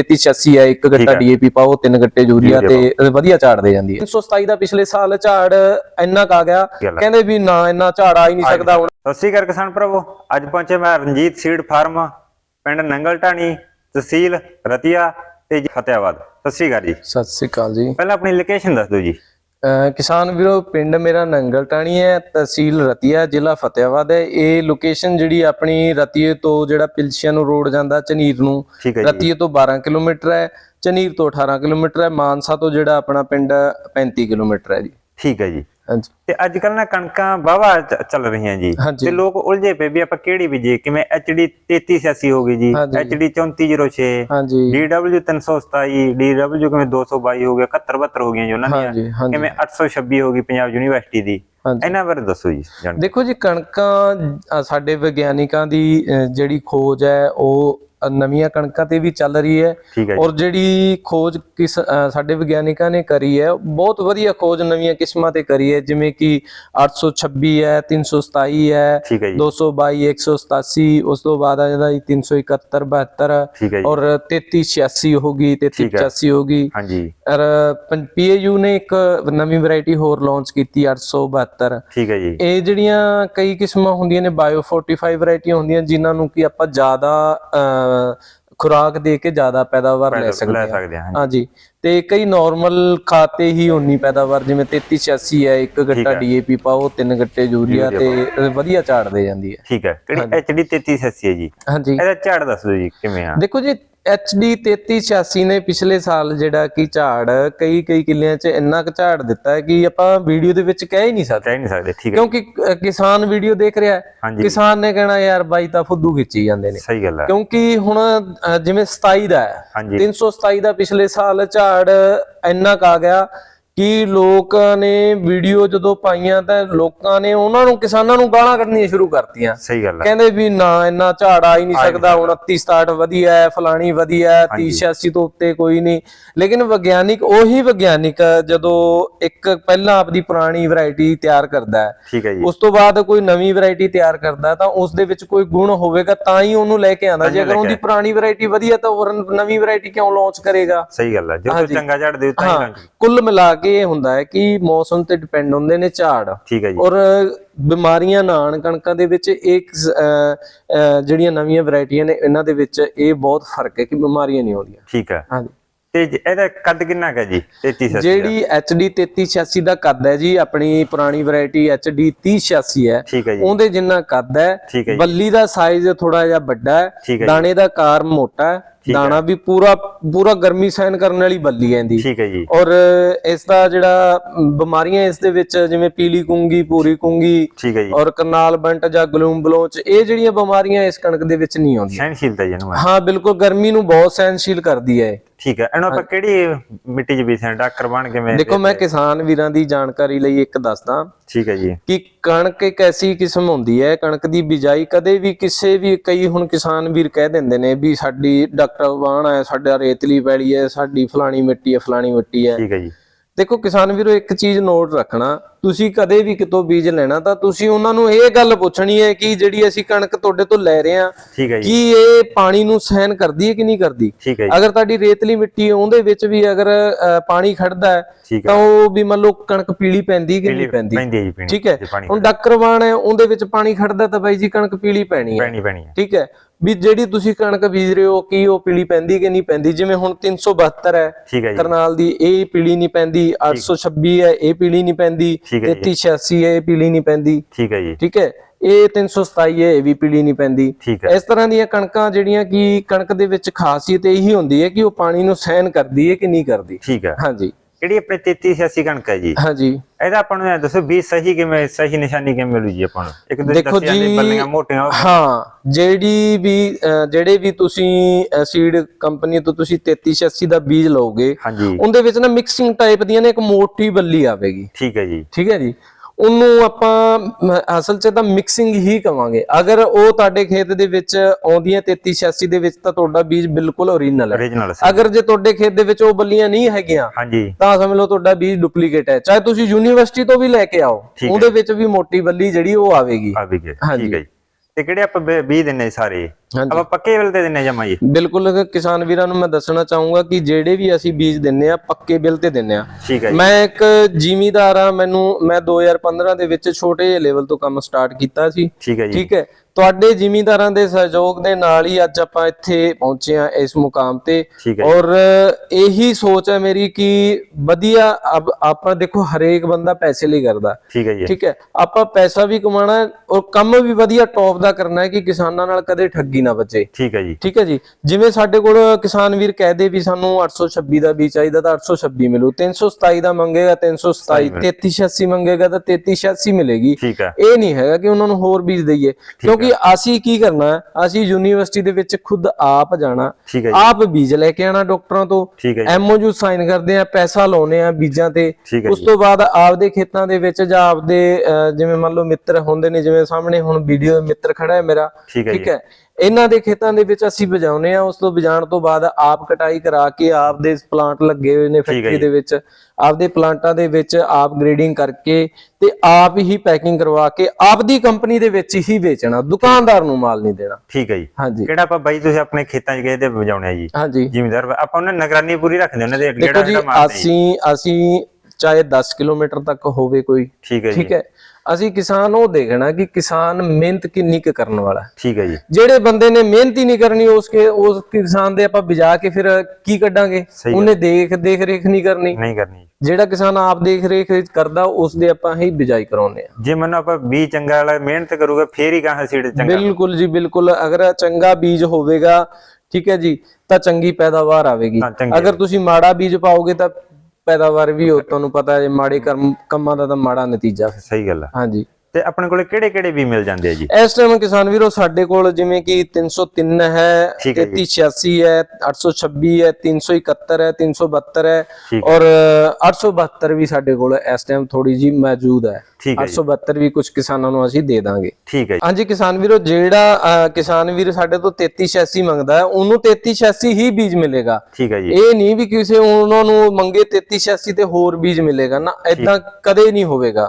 3386 ਹੈ ਇੱਕ ਗੱਟਾ। ਡੀਏਪੀ ਪਾਓ ਤਿੰਨ ਗੱਟੇ ਯੂਰੀਆ ਤੇ ਵਧੀਆ ਝਾੜ ਦੇ ਜਾਂਦੀ ਹੈ। 327 ਦਾ ਪਿਛਲੇ ਸਾਲ ਝਾੜ ਇੰਨਾ ਕਾ ਗਿਆ। ਕਹਿੰਦੇ ਵੀ ਨਾ ਇੰਨਾ ਝਾੜ ਆ ਹੀ ਨਹੀਂ ਸਕਦਾ ਹੁਣ। ਸਤਿ ਸ਼੍ਰੀ ਅਕਾਲ ਕਿਸਾਨ ਭਰਾਵੋ ਅੱਜ ਪਹੁੰਚੇ ਮੈਂ ਰਣਜੀਤ ਸੀਡ ਫਾਰਮ ਪਿੰਡ ਨੰਗਲ ਢਾਣੀ ਤਹਿਸੀਲ ਰਤੀਆ ਤੇ ਫਤਿਆਬਾਦ। ਸਤਿ ਸ਼੍ਰੀ ਅਕਾਲ ਜੀ। ਸਤਿ ਸ੍ਰੀ ਅਕਾਲ ਜੀ। ਪਹਿਲਾਂ ਆਪਣੀ ਲੋਕੇਸ਼ਨ ਦੱਸ ਦਿਓ ਜੀ। ਕਿਸਾਨ ਵੀਰੋ ਪਿੰਡ ਮੇਰਾ ਨੰਗਲ ਟਾਣੀ ਹੈ ਤਹਿਸੀਲ ਰਤੀਆ ਜ਼ਿਲ੍ਹਾ ਫਤਿਆਬਾਦ ਹੈ। ਇਹ ਲੋਕੇਸ਼ਨ ਜਿਹੜੀ ਆਪਣੀ ਰਤੀਏ ਤੋਂ ਜਿਹੜਾ ਪਿਲਸ਼ੀਆਂ ਨੂੰ ਰੋਡ ਜਾਂਦਾ ਝਨੀਰ ਨੂੰ ਰਤੀਏ ਤੋਂ 12 ਕਿਲੋਮੀਟਰ ਹੈ ਝਨੀਰ ਤੋਂ 18 ਕਿਲੋਮੀਟਰ ਹੈ ਮਾਨਸਾ ਤੋਂ ਜਿਹੜਾ ਆਪਣਾ ਪਿੰਡ 35 ਕਿਲੋਮੀਟਰ ਹੈ ਜੀ। ਠੀਕ ਹੈ ਜੀ। ਹਾਂਜੀ। ਤੇ ਅੱਜ ਕੱਲ ਨਾ ਕਣਕਾਂ ਵਾਵਾ ਚੱਲ ਰਹੀਆਂ ਜੀ। ਤੇ ਲੋਕ ਉਲਝੇ ਪਏ ਵੀ ਆਪਾਂ ਕਿਹੜੀ ਬੀਜੀਏ? ਕਿਵੇਂ HD 3386 ਹੋ ਗਈ ਜੀ। HD 3406 ਹਾਂਜੀ। DW 327 DW ਕਿਵੇਂ 222 ਹੋ ਗਿਆ 71 72 ਹੋ ਗਈਆਂ ਜੀ ਉਹਨਾਂ ਦੀਆਂ। ਕਿਵੇਂ 826 ਹੋ ਗਈ ਪੰਜਾਬ ਯੂਨੀਵਰਸਿਟੀ ਦੀ। ਇਹਨਾਂ ਬਾਰੇ ਦੱਸੋ ਜੀ ਦੇਖੋ ਜੀ ਕਣਕਾਂ ਸਾਡੇ ਵਿਗਿਆਨਿਕਾਂ ਦੀ ਜਿਹੜੀ ਖੋਜ ਹੈ ਉਹ ਨਵੀਆਂ ਕਣਕਾਂ ਤੇ ਵੀ ਚੱਲ ਰਹੀ ਹੈ। ਔਰ ਜਿਹੜੀ ਖੋਜ ਸਾਡੇ ਵਿਗਿਆਨਿਕਾਂ ਨੇ ਕਰੀ ਹੈ ਬਹੁਤ ਵਧੀਆ ਖੋਜ ਨਵੀਆਂ ਕਿਸਮਾਂ ਤੇ ਕਰੀ ਹੈ ਜਿਵੇਂ ਕਿ 826 ਹੈ 327 ਹੈ ਠੀਕ ਹੈ ਜੀ 222 187 ਉਸ ਤੋਂ ਬਾਅਦ ਆ ਜਾਂਦਾ ਜੀ 371 72 ਠੀਕ ਹੈ ਜੀ ਔਰ 3386 ਹੋ ਗਈ ਠੀਕ ਹੈ। 3385 ਹੋ ਗਈ ਹਾਂਜੀ ਔਰ ਪੀਏਯੂ ਨੇ ਇੱਕ ਨਵੀਂ ਵੈਰਾਈਟੀ ਹੋਰ ਲਾਂਚ ਕੀਤੀ 872 ਠੀਕ ਹੈ ਜੀ ਇਹ ਜਿਹੜੀਆਂ ਕਈ ਕਿਸਮਾਂ ਹੁੰਦੀਆਂ ਨੇ ਬਾਇਓ 45 ਵੈਰਾਈਟੀਆਂ ਹੁੰਦੀਆਂ ਜਿਨ੍ਹਾਂ ਨੂੰ ਕਿ ਆਪਾਂ ਜ਼ਿਆਦਾ ਖੁਰਾਕ ਦੇ ਕੇ ਜ਼ਿਆਦਾ ਪੈਦਾਵਾਰ ਲੈ ਸਕਦੇ ਹਾਂ ਹਾਂਜੀ। ਤੇ ਕਈ ਨਾਰਮਲ ਖਾਤੇ ਹੀ ਉਨੀ ਪੈਦਾਵਾਰ ਜਿਵੇਂ 3386 ਹੈ ਇੱਕ ਗੱਟਾ ਡੀਏਪੀ ਪਾਓ ਤਿੰਨ ਗੱਟੇ ਯੂਰੀਆ ਤੇ ਵਧੀਆ ਝਾੜ ਦੇ ਜਾਂਦੀ ਹੈ। ਠੀਕ ਹੈ। ਕਿਹੜੀ HD 3386 ਹੈ ਜੀ? ਹਾਂਜੀ। ਇਹਦਾ ਝਾੜ ਦੱਸ ਦਿਓ ਜੀ ਕਿਵੇਂ ਆ? ਦੇਖੋ ਜੀ HD 3386 ਨੇ ਪਿਛਲੇ ਸਾਲ ਜਿਹੜਾ ਕਿ ਝਾੜ ਕਈ ਕਈ ਕਿੱਲਿਆਂ 'ਚ ਇੰਨਾ ਕੁ ਝਾੜ ਦਿੱਤਾ ਹੈ ਕਿ ਆਪਾਂ ਵੀਡੀਓ ਦੇ ਵਿੱਚ ਕਹਿ ਹੀ ਨਹੀਂ ਸਕਦੇ। ਕਹਿ ਨਹੀਂ ਸਕਦੇ ਠੀਕ ਹੈ। ਕਿਉਂਕਿ ਅ, ਕਿਸਾਨ ਵੀਡੀਓ ਦੇਖ ਰਿਹਾ ਹੈ। ਹਾਂਜੀ। ਕਿਸਾਨ ਨੇ ਕਹਿਣਾ ਯਾਰ ਬਾਈ ਤਾਂ ਫੁੱਦੂ ਖਿੱਚੀ ਜਾਂਦੇ ਨੇ। ਸਹੀ ਗੱਲ ਹੈ। ਕਿਉਂਕਿ ਹੁਣ ਅ, ਜਿਵੇਂ 27 ਦਾ ਹੈ ਹਾਂਜੀ। 327 ਦਾ ਪਿਛਲੇ ਸਾਲ ਝਾੜ ਇੰਨਾ ਕੁ ਆ ਗਿਆ ਕਿ ਲੋਕਾਂ ਨੇ ਵੀਡੀਓ ਜਦੋਂ ਪਾਈਆਂ ਤਾਂ ਲੋਕਾਂ ਨੇ ਉਹਨਾਂ ਨੂੰ ਕਿਸਾਨਾਂ ਨੂੰ ਗਾਲਾਂ ਕੱਢਣੀਆਂ ਸ਼ੁਰੂ ਕਰਤੀਆਂ। ਸਹੀ ਗੱਲ ਹੈ ਕਹਿੰਦੇ ਵੀ ਨਾ ਇੰਨਾ ਝਾੜ ਆ ਹੀ ਨਹੀਂ ਸਕਦਾ 29 67 ਵਧੀਆ ਹੈ ਫਲਾਣੀ ਵਧੀਆ ਹੈ 30 86 ਤੋਂ ਉੱਤੇ ਕੋਈ ਨਹੀਂ। ਲੇਕਿਨ ਵਿਗਿਆਨਿਕ ਉਹੀ ਵਿਗਿਆਨਿਕ ਜਦੋਂ ਇੱਕ ਪਹਿਲਾਂ ਆਪਦੀ ਪੁਰਾਣੀ ਵੈਰਾਈਟੀ ਤਿਆਰ ਕਰਦਾ ਹੈ ਠੀਕ ਹੈ ਜੀ। ਉਸ ਤੋਂ ਬਾਅਦ ਕੋਈ ਨਵੀਂ ਵੈਰਾਈਟੀ ਤਿਆਰ ਕਰਦਾ ਤਾਂ ਉਸ ਦੇ ਵਿੱਚ ਕੋਈ ਗੁਣ ਹੋਵੇਗਾ ਤਾਂ ਹੀ ਉਹਨੂੰ ਲੈ ਕੇ ਆਂਦਾ ਜੇ ਅਗਰ ਉਹਦੀ ਪੁਰਾਣੀ ਵੈਰਾਈਟੀ ਵਧੀਆ ਤਾਂ ਉਹ ਨਵੀਂ ਵੈਰਾਈਟੀ ਕਿਉਂ ਲਾਂਚ ਕਰੇਗਾ? ਸਹੀ ਗੱਲ ਹੈ ਜੋ ਚੰਗਾ ਝਾੜ ਦੇ ਤਾਂ ਹੀ ਕੁੱਲ ਮਿਲਾ ਕੇ ਇਹ ਹੁੰਦਾ ਹੈ ਕਿ ਮੌਸਮ ਤੇ ਡਿਪੈਂਡ ਹੁੰਦੇ ਨੇ ਝਾੜ। ਠੀਕ ਹੈ ਜੀ। ਔਰ ਬਿਮਾਰੀਆਂ ਨਾ ਆਉਣ ਕਣਕਾਂ ਦੇ ਵਿੱਚ ਇੱਕ ਜਿਹੜੀਆਂ ਨਵੀਆਂ ਵੈਰਾਈਟੀਆਂ ਨੇ ਇਹਨਾਂ ਦੇ ਵਿੱਚ ਇਹ ਬਹੁਤ ਫ਼ਰਕ ਹੈ ਕਿ ਬਿਮਾਰੀਆਂ ਨਹੀਂ ਆਉਂਦੀਆਂ। ਠੀਕ ਹੈ। ਹਾਂਜੀ। ਤੇ ਇਹਦਾ ਕੱਦ ਕਿੰਨਾ ਕੁ ਹੈ ਜੀ? 3386 ਜਿਹੜੀ HD 3386 ਦਾ ਕੱਦ ਹੈ ਜੀ ਆਪਣੀ ਪੁਰਾਣੀ ਵੈਰਾਈਟੀ HD 3086 ਹੈ। ਉਹਦੇ ਜਿੰਨਾ ਕੱਦ ਹੈ ਬੱਲੀ ਦਾ ਸਾਈਜ਼ ਥੋੜਾ ਜਿਹਾ ਵੱਡਾ ਹੈ ਹੈ ਦਾਣੇ ਦਾ ਕਾਰ ਮੋਟਾ ਹੈ ਦਾਣਾ ਵੀ ਪੂਰਾ ਪੂਰਾ ਗਰਮੀ ਸਹਿਨ ਕਰਨ ਵਾਲੀ ਬੱਲੀ ਹੈ ਇਹਦੀ। ਠੀਕ ਹੈ ਜੀ। ਔਰ ਇਸ ਦਾ ਜਿਹੜਾ ਬਿਮਾਰੀਆਂ ਇਸ ਦੇ ਵਿੱਚ ਜਿਵੇਂ ਪੀਲੀ ਕੁੰਗੀ ਪੂਰੀ ਕੁੰਗੀ ਠੀਕ ਹੈ ਜੀ। ਔਰ ਕਰਨਾਲ ਬੰਟ ਜਾਂ ਗਲੂਮ ਬਲੋਚ ਇਹ ਜਿਹੜੀਆਂ ਬਿਮਾਰੀਆਂ ਇਸ ਕਣਕ ਦੇ ਵਿੱਚ ਨਹੀਂ ਆਉਂਦੀਆਂ। ਸਹਿਣਸ਼ੀਲਤਾ ਜੀ ਇਹਨੂੰ ਹੈ। ਬਿਲਕੁਲ ਗਰਮੀ ਨੂੰ ਬਹੁਤ ਸਹਿਨਸ਼ੀਲ ਕਰਦੀ ਹੈ। ਠੀਕ ਹੈ। ਇਹਨੂੰ ਆਪਾਂ ਕਿਹੜੀ ਮਿੱਟੀ 'ਚ ਬੀਜਦੇ ਡਾਕਰ ਬਣ ਕਿਵੇਂ? ਦੇਖੋ ਮੈਂ ਕਿਸਾਨ ਵੀਰਾਂ ਦੀ ਜਾਣਕਾਰੀ ਲਈ ਇੱਕ ਦੱਸਦਾ। ਠੀਕ ਹੈ ਜੀ। ਕਿ ਕਣਕ ਇੱਕ ਐਸੀ ਕਿਸਮ ਹੁੰਦੀ ਹੈ ਕਣਕ ਦੀ ਬਿਜਾਈ ਕਦੇ ਵੀ ਕਿਸੇ ਵੀ ਕਈ ਹੁਣ ਕਿਸਾਨ ਵੀਰ ਕਹਿ ਦਿੰਦੇ ਨੇ ਵੀ ਸਾਡੀ ਡਾਕਟਰ ਵਾਣ ਹੈ ਸਾਡਾ ਰੇਤਲੀ ਪੈਲੀ ਹੈ ਸਾਡੀ ਫਲਾਣੀ ਮਿੱਟੀ ਹੈ ਫਲਾਣੀ ਮਿੱਟੀ ਹੈ। ਠੀਕ ਹੈ ਜੀ। ਦੇਖੋ ਕਿਸਾਨ ਵੀਰੋ ਇੱਕ ਚੀਜ਼ ਨੋਟ ਰੱਖਣਾ ਤੁਸੀਂ ਕਦੇ ਵੀ ਕਿਤੋਂ ਬੀਜ ਲੈਣਾ ਤਾਂ ਤੁਸੀਂ ਉਹਨਾਂ ਨੂੰ ਇਹ ਗੱਲ ਪੁੱਛਣੀ ਹੈ ਕਿ ਜਿਹੜੀ ਅਸੀਂ ਕਣਕ ਤੁਹਾਡੇ ਤੋਂ ਲੈ ਰਹੇ ਹਾਂ ਕੀ ਇਹ ਪਾਣੀ ਨੂੰ ਸਹਿਨ ਕਰਦੀ ਹੈ ਕਿ ਨਹੀਂ ਕਰਦੀ? ਅਗਰ ਤੁਹਾਡੀ ਰੇਤਲੀ ਮਿੱਟੀ ਉਹਦੇ ਵਿੱਚ ਵੀ ਅਗਰ ਪਾਣੀ ਖੜਦਾ ਹੈ ਤਾਂ ਉਹ ਵੀ ਮੰਨ ਲਓ ਕਣਕ ਪੀਲੀ ਪੈਂਦੀ ਕਿ ਨਹੀਂ ਪੈਂਦੀ? ਠੀਕ ਹੈ। ਹੁਣ ਡੱਕਰਵਾਣ ਹੈ ਉਹਦੇ ਵਿੱਚ ਪਾਣੀ ਖੜਦਾ ਤਾਂ ਬਾਈ ਜੀ ਕਣਕ ਪੀਲੀ ਪੈਣੀ ਹੈ। ਪੈਣੀ ਪੈਣੀ ਹੈ। ਠੀਕ ਹੈ। ਵੀ ਜਿਹੜੀ ਤੁਸੀਂ ਕਣਕ ਬੀਜ ਰਹੇ ਹੋ ਕੀ ਉਹ ਪੀਲੀ ਪੈਂਦੀ ਕਿ ਨਹੀਂ ਪੈਂਦੀ? ਜਿਵੇਂ ਹੁਣ 372 ਹੈ ਕਰਨਾਲ ਦੀ ਇਹ ਪੀਲੀ ਨਹੀਂ ਪੈਂਦੀ 826 ਹੈ ਇਹ ਪੀਲੀ ਨਹੀਂ ਪੈਂਦੀ। ਠੀਕ ਹੈ ਜੀ। 3386 ਹੈ ਇਹ ਪੀਲੀ ਨਹੀਂ ਪੈਂਦੀ। ਠੀਕ ਹੈ ਜੀ। ਠੀਕ ਹੈ। ਇਹ 327 ਹੈ ਇਹ ਵੀ ਪੀਲੀ ਨਹੀਂ ਪੈਂਦੀ। ਠੀਕ ਹੈ। ਇਸ ਤਰ੍ਹਾਂ ਦੀਆਂ ਕਣਕਾਂ ਜਿਹੜੀਆਂ ਕਿ ਕਣਕ ਦੇ ਵਿੱਚ ਖਾਸੀਅਤ ਇਹੀ ਹੁੰਦੀ ਹੈ ਕਿ ਉਹ ਪਾਣੀ ਨੂੰ ਸਹਿਨ ਕਰਦੀ ਹੈ ਕਿ ਨਹੀਂ ਕਰਦੀ। ਠੀਕ ਹੈ। ਹਾਂਜੀ। ਕਿਹੜੀ ਆਪਣੇ 3386 ਕਣਕ ਹੈ ਜੀ ਹਾਂਜੀ। ਇਹਦਾ ਆਪਾਂ ਨੂੰ ਇਹ ਦੱਸੋ ਵੀ ਸਹੀ ਕਿਵੇਂ ਸਹੀ ਨਿਸ਼ਾਨੀ ਕਿਵੇਂ ਮਿਲੂ ਜੀ ਆਪਾਂ ਨੂੰ? ਇੱਕ ਦੂਜੇ ਦੇਖੋ ਜੀ, ਬੱਲੀਆਂ ਮੋਟੀਆਂ ਹਾਂ ਜਿਹੜੀ ਵੀ ਜਿਹੜੇ ਵੀ ਤੁਸੀਂ ਸੀਡ ਕੰਪਨੀ ਤੋਂ ਤੁਸੀਂ 3386 ਦਾ ਬੀਜ ਲਓਗੇ ਹਾਂਜੀ। ਉਹਦੇ ਵਿੱਚ ਨਾ ਮਿਕਸਿੰਗ ਟਾਈਪ ਦੀਆਂ ਨੇ ਇੱਕ ਮੋਟੀ ਬੱਲੀ ਆਵੇਗੀ। ਠੀਕ ਹੈ ਜੀ। ਠੀਕ ਹੈ ਜੀ? ਉਹਨੂੰ ਆਪਾਂ ਅਸਲ 'ਚ ਤਾਂ ਮਿਕਸਿੰਗ ਹੀ ਕਵਾਂਗੇ। ਅਗਰ ਉਹ ਤੁਹਾਡੇ ਖੇਤ ਦੇ ਵਿੱਚ ਆਉਂਦੀਆਂ 3386 ਦੇ ਵਿੱਚ ਤਾਂ ਤੁਹਾਡਾ ਬੀਜ ਬਿਲਕੁਲ ਓਰੀਜਨਲ ਹੈ। ਅਗਰ ਜੇ ਤੁਹਾਡੇ ਖੇਤ ਦੇ ਵਿੱਚ ਉਹ ਬੱਲੀਆਂ ਨਹੀਂ ਹੈਗੀਆਂ ਤਾਂ ਸਮਝ ਲਓ ਤੁਹਾਡਾ ਬੀਜ ਡੁਪਲੀਕੇਟ ਹੈ। ਚਾਹੇ ਤੁਸੀਂ ਯੂਨੀਵਰਸਿਟੀ ਤੋਂ ਵੀ ਲੈ ਕੇ ਆਓ। ਉਹਦੇ ਵਿੱਚ ਵੀ ਮੋਟੀ ਬੱਲੀ ਜਿਹੜੀ ਉਹ ਆਵੇਗੀ। ਆ ਵੀ ਗਏ ਹਾਂਜੀ। ਠੀਕ ਹੈ ਜੀ। ਤੇ ਕਿਹੜੇ ਆਪਾਂ ਬੀਜ ਦਿੰਨੇ ਸਾਰੇ? ਆਪਾਂ ਪੱਕੇ ਬਿੱਲ ਤੇ ਦਿੰਨੇ ਜਮਾ ਜੀ? ਬਿਲਕੁਲ ਕਿਸਾਨ ਵੀਰਾਂ ਨੂੰ ਮੈਂ ਦੱਸਣਾ ਚਾਹੂੰਗਾ ਕਿ ਜਿਹੜੇ ਵੀ ਅਸੀਂ ਬੀਜ ਦਿੰਨੇ ਆ ਪੱਕੇ ਬਿੱਲ ਤੇ ਦਿੰਨੇ ਆ। ਮੈਂ ਇੱਕ ਜ਼ਿਮੀਦਾਰ ਆ ਮੈਨੂੰ ਮੈਂ 2015 ਦੇ ਵਿੱਚ ਛੋਟੇ ਜਿਹੇ ਲੈਵਲ ਤੋਂ ਕੰਮ ਸਟਾਰਟ ਕੀਤਾ ਸੀ। ਠੀਕ ਹੈ ਜੀ। ਠੀਕ ਹੈ। ਤੁਹਾਡੇ ਜ਼ਿਮੀਂਦਾਰਾਂ ਦੇ ਸਹਿਯੋਗ ਦੇ ਨਾਲ ਹੀ ਅੱਜ ਆਪਾਂ ਇੱਥੇ ਪਹੁੰਚੇ ਆ ਇਸ ਮੁਕਾਮ ਤੇ। ਔਰ ਇਹੀ ਸੋਚ ਹੈ ਮੇਰੀ ਕਿ ਵਧੀਆ ਅਬ ਆਪਾਂ ਦੇਖੋ ਹਰੇਕ ਬੰਦਾ ਪੈਸੇ ਲਈ ਕਰਦਾ। ਠੀਕ ਹੈ ਜੀ। ਠੀਕ ਹੈ। ਆਪਾਂ ਪੈਸਾ ਵੀ ਕਮਾਣਾ ਔਰ ਕੰਮ ਵੀ ਵਧੀਆ ਟੌਪ ਦਾ ਕਰਨਾ ਹੈ ਕਿ ਕਿਸਾਨਾਂ ਨਾਲ ਕਦੇ ਠੱਗੀ ਨਾ ਵੱਜੇ ਠੀਕ ਹੈ ਜੀ। ਠੀਕ ਹੈ ਜੀ। ਜਿਵੇਂ ਸਾਡੇ ਕੋਲ ਕਿਸਾਨ ਵੀਰ ਕਹਦੇ ਵੀ ਸਾਨੂੰ 826 ਦਾ ਬੀਜ ਚਾਹੀਦਾ ਤਾਂ 826 ਮਿਲੂ। 327 ਦਾ ਮੰਗੇਗਾ 327 3386 ਮੰਗੇਗਾ ਤਾਂ 3386 ਮਿਲੇਗੀ। ਇਹ ਨਹੀਂ ਹੈਗਾ ਕਿ ਉਹਨਾਂ ਨੂੰ ਹੋਰ ਬੀਜ ਦਈਏ। ਕਿਉਂਕਿ ਅਸੀਂ ਕੀ ਕਰਨਾ ਅਸੀਂ ਯੂਨੀਵਰਸਿਟੀ ਦੇ ਵਿੱਚ ਖੁਦ ਆਪ ਜਾਣਾ ਆਪ ਬੀਜ ਲੈ ਕੇ ਆਣਾ ਡਾਕਟਰਾਂ ਤੋਂ। ਐਮਓਯੂ ਸਾਈਨ ਕਰਦੇ ਆ ਪੈਸਾ ਲਾਉਨੇ ਆ ਬੀਜਾਂ ਤੇ। ਉਸ ਤੋਂ ਬਾਅਦ ਆਪਦੇ ਖੇਤਾਂ ਦੇ ਵਿੱਚ ਜਾਂ ਆਪਦੇ ਜਿਵੇਂ ਮੰਨ ਲਓ ਮਿੱਤਰ ਹੁੰਦੇ ਨੇ ਜਿਵੇਂ ਸਾਹਮਣੇ ਹੁਣ ਵੀਡੀਓ ਮਿੱਤਰ ਖੜਾ ਹੈ ਮੇਰਾ। ਠੀਕ ਹੈ। ਇਹਨਾਂ ਦੇ ਖੇਤਾਂ ਦੇ ਵਿੱਚ ਅਸੀਂ ਵਜਾਉਨੇ ਆ ਉਸ ਤੋਂ ਵਜਾਉਣ ਤੋਂ ਬਾਅਦ ਆਪ ਕਟਾਈ ਕਰਾ ਕੇ ਆਪ ਦੇ ਪਲਾਂਟ ਲੱਗੇ ਹੋਏ ਨੇ ਫੈਕਟਰੀ ਦੇ ਵਿੱਚ। ਆਪਦੇ ਪਲਾਂਟਾਂ ਦੇ ਵਿੱਚ ਆਪ ਗ੍ਰੇਡਿੰਗ ਕਰਕੇ ਤੇ ਆਪ ਹੀ ਪੈਕਿੰਗ ਕਰਵਾ ਕੇ ਆਪਦੀ ਕੰਪਨੀ ਦੇ ਵਿੱਚ ਹੀ ਵੇਚਣਾ ਦੁਕਾਨਦਾਰ ਨੂੰ ਮਾਲ ਨਹੀਂ ਦੇਣਾ। ਠੀਕ ਹੈ ਜੀ। ਹਾਂਜੀ। ਕਿਹੜਾ ਆਪਾਂ ਬਾਈ ਤੁਸੀਂ ਆਪਣੇ ਖੇਤਾਂ 'ਚ ਗਏ ਤੇ ਵਜਾਉਣੇ ਆ ਜੀ? ਹਾਂਜੀ। ਜ਼ਿਮੀਦਾਰ ਆਪਾਂ ਉਹਨਾਂ ਨਿਗਰਾਨੀ ਪੂਰੀ ਰੱਖਦੇ ਉਹਨਾਂ ਦੇ ਜਿਹੜਾ ਜੀ ਅਸੀਂ ਅਸੀਂ ਚਾਹੇ 10 ਕਿਲੋਮੀਟਰ ਤੱਕ ਹੋਵੇ ਕੋਈ। ਠੀਕ ਹੈ ਜੀ। ਠੀਕ ਹੈ। ਅਸੀਂ ਕਿਸਾਨ ਉਹ ਦੇਖਣਾ ਕਿ ਕਿਸਾਨ ਮਿਹਨਤ ਕਿੰਨੀ ਕੁ ਕਰਨ ਵਾਲਾ। ਠੀਕ ਹੈ ਜੀ। ਜਿਹੜੇ ਬੰਦੇ ਨੇ ਮਿਹਨਤ ਹੀ ਨਹੀਂ ਕਰਨੀ ਉਸ ਕੇ ਉਸ ਕਿਸਾਨ ਦੇ ਆਪਾਂ ਬਿਜਾ ਕੇ ਫਿਰ ਕੀ ਕੱਢਾਂਗੇ? ਉਹਨੇ ਦੇਖ ਦੇਖ ਰੇਖ ਨਹੀਂ ਕਰਨੀ। ਨਹੀਂ ਕਰਨੀ। ਜਿਹੜਾ ਕਿਸਾਨ ਆਪ ਦੇਖ ਰੇਖ ਕਰਦਾ ਉਸ ਦੇ ਆਪਾਂ ਹੀ ਬਿਜਾਈ ਕਰਾਉਂਦੇ ਆ ਜੇ ਮੈਨੂੰ ਆਪਾਂ ਵੀ ਚੰਗਾ ਵਾਲਾ ਮਿਹਨਤ ਕਰੂਗਾ ਫੇਰ ਹੀ ਕਹਾਂ ਸੀਡ ਚੰਗਾ। ਬਿਲਕੁਲ ਜੀ ਬਿਲਕੁਲ। ਅਗਰ ਚੰਗਾ ਬੀਜ ਹੋਵੇਗਾ ਠੀਕ ਹੈ ਜੀ ਤਾਂ ਚੰਗੀ ਪੈਦਾਵਾਰ ਆਵੇਗੀ। ਅਗਰ ਤੁਸੀਂ ਮਾੜਾ ਬੀਜ ਪਾਓਗੇ ਤਾਂ ਪੈਦਾਵਾਰ ਵੀ ਉਹ ਤੁਹਾਨੂੰ ਪਤਾ ਹੈ ਮਾੜੇ ਕਰਮ ਕੰਮਾਂ ਦਾ ਤਾਂ ਮਾੜਾ ਨਤੀਜਾ ਫਿਰ। ਸਹੀ ਗੱਲ ਆ ਹਾਂਜੀ। ਤੇ ਆਪਣੇ ਕੋਲੇ ਕਿਹੜੇ ਕਿਹੜੇ ਵੀ ਮਿਲ ਜਾਂਦੇ ਆ ਜੀ? ਇਸ ਟਾਈਮ ਕਿਸਾਨ ਵੀਰੋ ਸਾਡੇ ਕੋਲ ਜਿਵੇਂ ਕਿ 303 ਹੈ ਠੀਕ ਹੈ ਜੀ। 3386 ਹੈ 826 ਹੈ 371 ਹੈ 372 ਹੈ ਔਰ 872 ਵੀ ਸਾਡੇ ਕੋਲ ਇਸ ਟਾਈਮ ਥੋੜੀ ਜੀ ਮੌਜੂਦ ਹੈ। ਠੀਕ ਹੈ ਜੀ। 872 ਵੀ ਕੁਝ ਕਿਸਾਨਾਂ ਨੂੰ ਅਸੀਂ ਦੇ ਦਾਂਗੇ। ਠੀਕ ਹੈ ਹਾਂਜੀ ਕਿਸਾਨ ਵੀਰੋ ਜਿਹੜਾ ਕਿਸਾਨ ਵੀਰ ਸਾਡੇ ਤੋਂ 3386 ਮੰਗਦਾ ਹੈ ਉਹਨੂੰ 3386 ਹੀ ਬੀਜ ਮਿਲੇਗਾ। ਠੀਕ ਹੈ ਜੀ। ਇਹ ਨਹੀਂ ਵੀ ਕਿਸੇ ਉਹਨਾਂ ਨੂੰ ਮੰਗੇ 3386 ਤੇ ਹੋਰ ਬੀਜ ਮਿਲੇਗਾ ਨਾ ਇਦਾਂ ਕਦੇ ਨਹੀਂ ਹੋਵੇਗਾ।